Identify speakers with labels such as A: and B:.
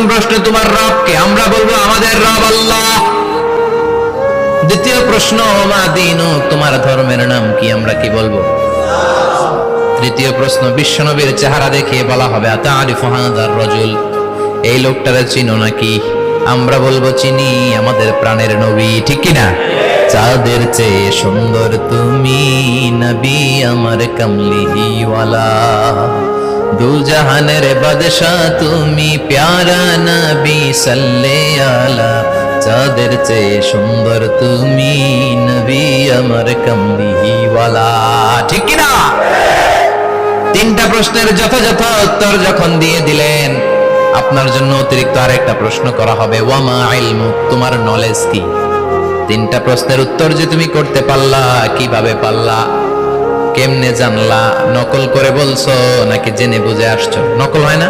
A: প্রথম প্রশ্ন তোমার রবকে, আমরা বলব আমাদের রব আল্লাহ। দ্বিতীয় প্রশ্ন মা দিন, তোমার ধর্মের নাম কি আমরা কি বলব? তৃতীয় প্রশ্ন, বিশ্বনবীর চেহারা দেখিয়ে বলা হবে রজুল, এই লোকটারে চিনো নাকি? আমরা বলব চিনি, আমাদের প্রাণের নবী, ঠিক কি না চাঁদের চেয়ে সুন্দর তুমি, নবী আমার কামলিওয়ালা দু জাহানের বাদশাহ, তুমি প্যারা নবী সাল্লে আলা চাঁদের চেয়ে সুন্দর, তুমি নবী আমার কামলিওয়ালা। ঠিক কি না তিনটা প্রশ্নের যথাযথ উত্তর যখন দিয়ে দিলেন, আপনার জন্য অতিরিক্ত আরেকটা প্রশ্ন করা হবে, ওয়ামা ইলমু? তোমার নলেজ কি? তিনটা প্রশ্নের উত্তর যে তুমি করতে পারলা, কীভাবে পারলা? কেমনে জানলা? নকল করে বলছো নাকি জেনে বুঝে আসছো? নকল হয় না?